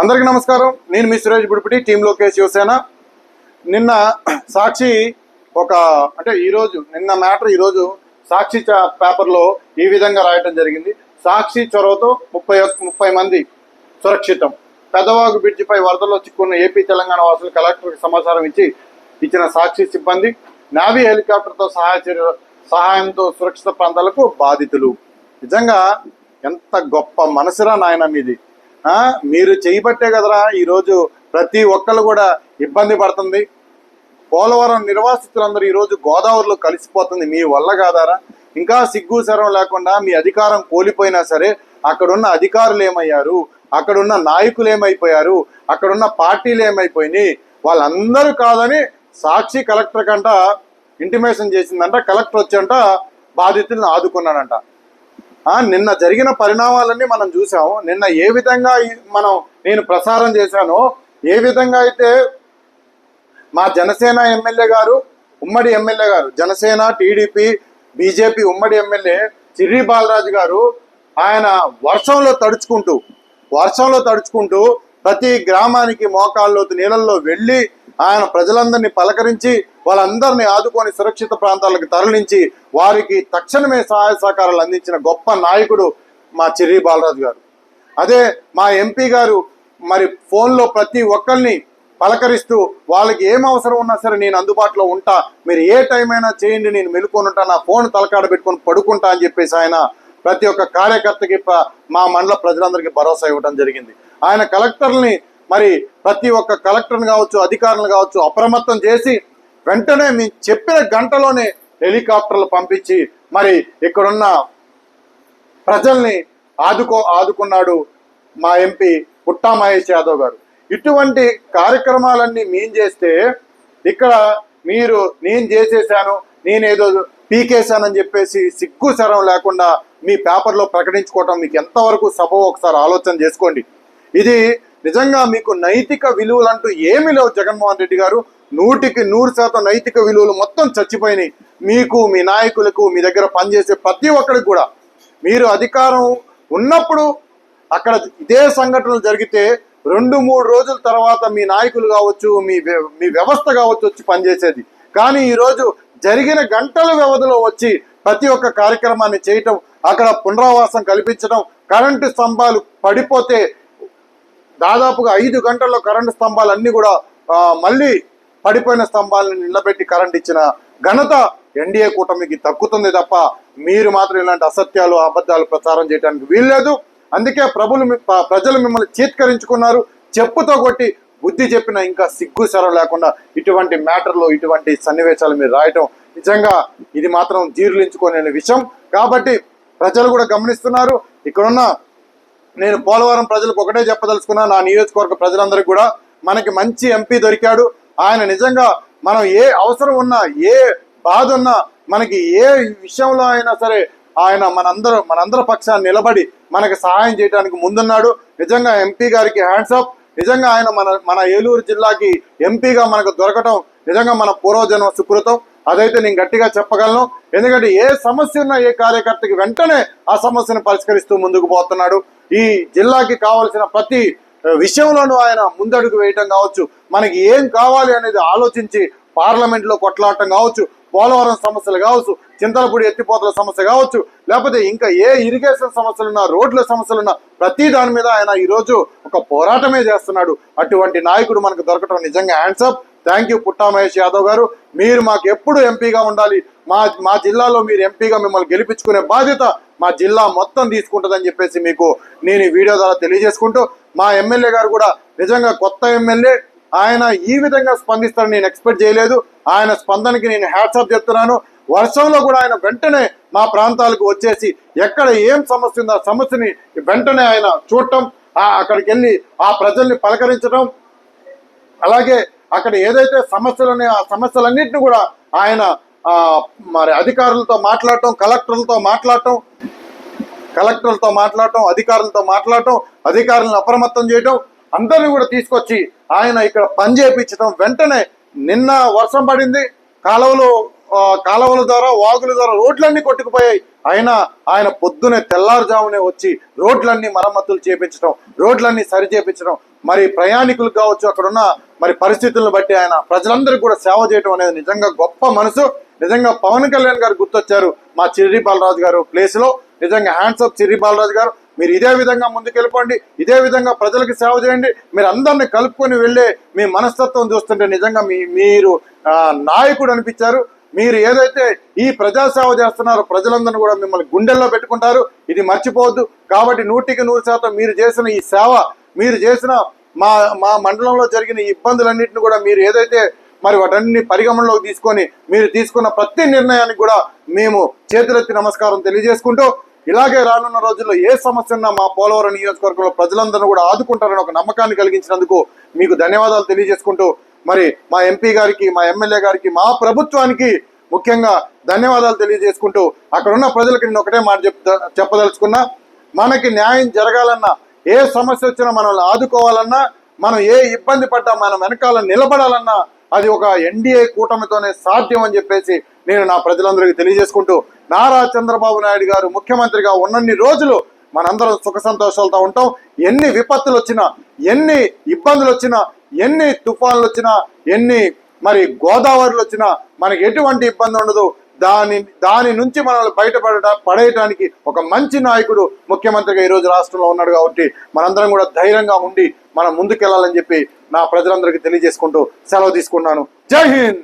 అందరికీ నమస్కారం. నేను మీ సురేష్ బుడిపిటి టీమ్ లోకేష్ శివసేన. నిన్న సాక్షి ఒక అంటే ఈరోజు నిన్న మ్యాటర్ ఈరోజు సాక్షి పేపర్లో ఈ విధంగా రాయటం జరిగింది. సాక్షి చొరవతో ముప్పై ముప్పై మంది సురక్షితం. పెదవాగు బ్రిడ్జిపై వరదల్లో చిక్కున్న ఏపీ తెలంగాణ వాసులు కలెక్టర్కి సమాచారం ఇచ్చి ఇచ్చిన సాక్షి సిబ్బంది నావీ హెలికాప్టర్తో సహాయ చర్య సహాయంతో సురక్షిత ప్రాంతాలకు బాధితులు. నిజంగా ఎంత గొప్ప మనసురా నాయన మీది. మీరు చేయబట్టే కదరా ఈరోజు ప్రతి ఒక్కరు కూడా ఇబ్బంది పడుతుంది. పోలవరం నిర్వాసితులందరూ ఈరోజు గోదావరిలో కలిసిపోతుంది. మీ వల్ల కాదారా? ఇంకా సిగ్గు శరం లేకుండా మీ అధికారం కోల్పోయినా సరే అక్కడున్న అధికారులు ఏమయ్యారు? అక్కడున్న నాయకులు ఏమైపోయారు? అక్కడున్న పార్టీలు ఏమైపోయినాయి? వాళ్ళందరూ కాదని సాక్షి కలెక్టర్ కంట ఇంటిమేషన్ చేసిందంట కలెక్టర్ వచ్చంట బాధితులను ఆదుకున్నాడంట. నిన్న జరిగిన పరిణామాలన్నీ మనం చూసాం నిన్న ఏ విధంగా మనం నేను ప్రసారం చేశానో ఏ విధంగా అయితే మా జనసేన ఎమ్మెల్యే గారు ఉమ్మడి MLA garu Janasena TDP BJP ఉమ్మడి ఎమ్మెల్యే చిర్రి బాలరాజు గారు ఆయన వర్షంలో తడుచుకుంటూ వర్షంలో తడుచుకుంటూ ప్రతి గ్రామానికి మోకాళ్ళలోతు నీళ్ళల్లో వెళ్ళి ఆయన ప్రజలందరినీ పలకరించి వాళ్ళందరినీ ఆదుకొని సురక్షిత ప్రాంతాలకు తరలించి వారికి తక్షణమే సహాయ సహకారాలు అందించిన గొప్ప నాయకుడు మా చిర్రి బాలరాజు గారు. అదే మా ఎంపీ గారు మరి ఫోన్లో ప్రతి ఒక్కరిని పలకరిస్తూ వాళ్ళకి ఏం అవసరం ఉన్నా సరే నేను అందుబాటులో ఉంటా మీరు ఏ టైం అయినా చేయండి నేను మెలుకొని ఉంటా నా ఫోన్ తలకాడ పెట్టుకొని పడుకుంటా అని చెప్పేసి ఆయన ప్రతి ఒక్క కార్యకర్తకి మా మండల ప్రజలందరికీ భరోసా ఇవ్వడం జరిగింది. ఆయన కలెక్టర్ని మరి ప్రతి ఒక్క కలెక్టర్ని కావచ్చు అధికారులు కావచ్చు అప్రమత్తం చేసి వెంటనే మీ చెప్పిన గంటలోనే హెలికాప్టర్లు పంపించి మరి ఇక్కడున్న ప్రజల్ని ఆదుకో ఆదుకున్నాడు మా ఎంపీ పుట్టా మహేష్ యాదవ్ గారు. ఇటువంటి కార్యక్రమాలన్నీ మేం చేస్తే ఇక్కడ మీరు నేను చేసేసాను నేనేదో పీకేశానని చెప్పేసి సిగ్గు శరం లేకుండా మీ పేపర్లో ప్రకటించుకోవటం మీకు ఎంతవరకు సభ ఒకసారి ఆలోచన చేసుకోండి. ఇది నిజంగా మీకు నైతిక విలువలు అంటూ ఏమీ లేవు జగన్మోహన్ రెడ్డి గారు. నూటికి నూరు శాతం నైతిక విలువలు మొత్తం చచ్చిపోయినాయి. మీకు మీ నాయకులకు మీ దగ్గర పనిచేసే ప్రతి ఒక్కరికి కూడా. మీరు అధికారం ఉన్నప్పుడు అక్కడ ఇదే సంఘటనలు జరిగితే రెండు మూడు రోజుల తర్వాత మీ నాయకులు కావచ్చు మీ మీ వ్యవస్థ కావచ్చు వచ్చి పనిచేసేది. కానీ ఈరోజు జరిగిన గంటల వ్యవధిలో వచ్చి ప్రతి ఒక్క కార్యక్రమాన్ని చేయటం అక్కడ పునరావాసం కల్పించడం కరెంటు స్తంభాలు పడిపోతే దాదాపుగా ఐదు గంటల్లో కరెంటు స్తంభాలన్నీ కూడా మళ్ళీ పడిపోయిన స్తంభాలను నిలబెట్టి కరెంట్ ఇచ్చిన ఘనత ఎన్డీఏ కూటమికి తగ్గుతుంది తప్ప మీరు మాత్రం ఇలాంటి అసత్యాలు అబద్ధాలు ప్రచారం చేయడానికి వీల్లేదు. అందుకే ప్రభులు ప్రజలు మిమ్మల్ని చీత్కరించుకున్నారు. చెప్పుతో కొట్టి బుద్ధి చెప్పిన ఇంకా సిగ్గు శరం లేకుండా ఇటువంటి మ్యాటర్లో ఇటువంటి సన్నివేశాలు మీరు రాయటం నిజంగా ఇది మాత్రం జీర్లించుకోలేని విషయం. కాబట్టి ప్రజలు కూడా గమనిస్తున్నారు. ఇక్కడున్న నేను పోలవరం ప్రజలకు ఒకటే చెప్పదలుచుకున్నా నా నియోజకవర్గ ప్రజలందరికీ కూడా మనకి మంచి ఎంపీ దొరికాడు. ఆయన నిజంగా మనం ఏ అవసరం ఉన్నా ఏ బాధ ఉన్నా మనకి ఏ విషయంలో అయినా సరే ఆయన మనందరూ మనందరి పక్షాన్ని నిలబడి మనకి సహాయం చేయడానికి ముందున్నాడు. నిజంగా ఎంపీ గారికి హ్యాండ్స్ ఆఫ్. నిజంగా ఆయన మన మన ఏలూరు జిల్లాకి ఎంపీగా మనకు దొరకటం నిజంగా మన పూర్వజన్మ సుకృతం. అదైతే నేను గట్టిగా చెప్పగలను. ఎందుకంటే ఏ సమస్య ఉన్నా ఏ కార్యకర్తకి వెంటనే ఆ సమస్యను పరిష్కరిస్తూ ముందుకు పోతున్నాడు. ఈ జిల్లాకి కావలసిన ప్రతి విషయంలోనూ ఆయన ముందడుగు వేయటం కావచ్చు మనకి ఏం కావాలి అనేది ఆలోచించి పార్లమెంట్లో కొట్లాడటం కావచ్చు పోలవరం సమస్యలు కావచ్చు చింతలపూడి ఎత్తిపోతల సమస్య కావచ్చు లేకపోతే ఇంకా ఏ ఇరిగేషన్ సమస్యలున్నా రోడ్ల సమస్యలున్నా ప్రతి దాని మీద ఆయన ఈరోజు ఒక పోరాటమే చేస్తున్నాడు. అటువంటి నాయకుడు మనకు దొరకటం నిజంగా hands up thank you Putta Mahesh Yadav garu. మీరు మాకు ఎప్పుడు ఎంపీగా ఉండాలి? మా మా జిల్లాలో మీరు ఎంపీగా మిమ్మల్ని గెలిపించుకునే బాధ్యత మా జిల్లా మొత్తం తీసుకుంటుందని చెప్పేసి మీకు నేను ఈ వీడియో ద్వారా తెలియజేసుకుంటూ మా ఎమ్మెల్యే గారు కూడా నిజంగా కొత్త ఎమ్మెల్యే ఆయన ఈ విధంగా స్పందిస్తారని నేను ఎక్స్పెక్ట్ చేయలేదు. ఆయన స్పందనకి నేను హ్యాట్సాప్ చెప్తున్నాను. వర్షంలో కూడా ఆయన వెంటనే మా ప్రాంతాలకు వచ్చేసి ఎక్కడ ఏం సమస్య ఉందో ఆ సమస్యని వెంటనే ఆయన చూడటం అక్కడికి వెళ్ళి ఆ ప్రజల్ని పలకరించడం అలాగే అక్కడ ఏదైతే సమస్యలు ఉన్నాయో ఆ సమస్యలన్నింటినీ కూడా ఆయన మరి అధికారులతో మాట్లాడటం కలెక్టర్లతో మాట్లాడటం కలెక్టర్లతో మాట్లాడటం అధికారులతో మాట్లాడటం అధికారులను అప్రమత్తం చేయటం అందరిని కూడా తీసుకొచ్చి ఆయన ఇక్కడ పని చేయించడం వెంటనే నిన్న వర్షం పడింది. కాలువలో కాలువల ద్వారా వాగుల ద్వారా రోడ్లన్నీ కొట్టుకుపోయాయి. అయినా ఆయన పొద్దునే తెల్లారుజామునే వచ్చి రోడ్లన్నీ మరమ్మతులు చేపించడం రోడ్లన్నీ సరి చేపించడం మరి ప్రయాణికులు కావచ్చు అక్కడున్న మరి పరిస్థితులను బట్టి ఆయన ప్రజలందరికీ కూడా సేవ చేయడం అనేది నిజంగా గొప్ప మనసు. నిజంగా పవన్ కళ్యాణ్ గారు గుర్తొచ్చారు మా చిర్రి బాలరాజు గారు ప్లేస్లో. నిజంగా హ్యాండ్స్ ఆఫ్ చిర్రి బాలరాజు గారు. మీరు ఇదే విధంగా ముందుకెళ్ళిపోండి ఇదే విధంగా ప్రజలకు సేవ చేయండి. మీరు అందరిని కలుపుకొని వెళ్ళే మీ మనస్తత్వం చూస్తుంటే నిజంగా మీ మీరు నాయకుడు అనిపించారు. మీరు ఏదైతే ఈ ప్రజాసేవ చేస్తున్నారో ప్రజలందరూ కూడా మిమ్మల్ని గుండెల్లో పెట్టుకుంటారు. ఇది మర్చిపోవద్దు. కాబట్టి నూటికి నూరు శాతం మీరు చేసిన ఈ సేవ మీరు చేసిన మా మా మండలంలో జరిగిన ఇబ్బందులన్నింటిని కూడా మీరు ఏదైతే మరి వాటన్ని పరిగణనలోకి తీసుకొని మీరు తీసుకున్న ప్రతి నిర్ణయానికి కూడా మేము చేతులెత్తి నమస్కారం తెలియజేసుకుంటూ ఇలాగే రానున్న రోజుల్లో ఏ సమస్య ఉన్నా మా పోలవరం నియోజకవర్గంలో ప్రజలందరూ కూడా ఆదుకుంటారని ఒక నమ్మకాన్ని కలిగించినందుకు మీకు ధన్యవాదాలు తెలియజేసుకుంటూ మరి మా ఎంపీ గారికి మా ఎమ్మెల్యే గారికి మా ప్రభుత్వానికి ముఖ్యంగా ధన్యవాదాలు తెలియజేసుకుంటూ అక్కడ ఉన్న ప్రజలకు నేను ఒకటే మాట చెప్తా చెప్పదలుచుకున్నా. మనకి న్యాయం జరగాలన్నా ఏ సమస్య వచ్చినా మనల్ని ఆదుకోవాలన్నా మనం ఏ ఇబ్బంది పడ్డా మనం వెనకాల నిలబడాలన్నా అది ఒక ఎన్డీఏ కూటమితోనే సాధ్యం అని చెప్పేసి నేను నా ప్రజలందరికీ తెలియజేసుకుంటూ నారా చంద్రబాబు నాయుడు గారు ముఖ్యమంత్రిగా ఉన్నన్ని రోజులు మనందరం సుఖ సంతోషాలతో ఉంటాం. ఎన్ని విపత్తులు వచ్చినా ఎన్ని ఇబ్బందులు వచ్చినా ఎన్ని తుఫాన్లు వచ్చినా ఎన్ని మరి గోదావరిలో వచ్చినా మనకి ఎటువంటి ఇబ్బంది ఉండదు. దాని దాని నుంచి మనల్ని బయటపడ పడేయటానికి ఒక మంచి నాయకుడు ముఖ్యమంత్రిగా ఈ రోజు రాష్ట్రంలో ఉన్నాడు కాబట్టి మనందరం కూడా ధైర్యంగా ఉండి మనం ముందుకెళ్ళాలని చెప్పి నా ప్రజలందరికీ తెలియజేసుకుంటూ సెలవు తీసుకున్నాను. జై హింద్!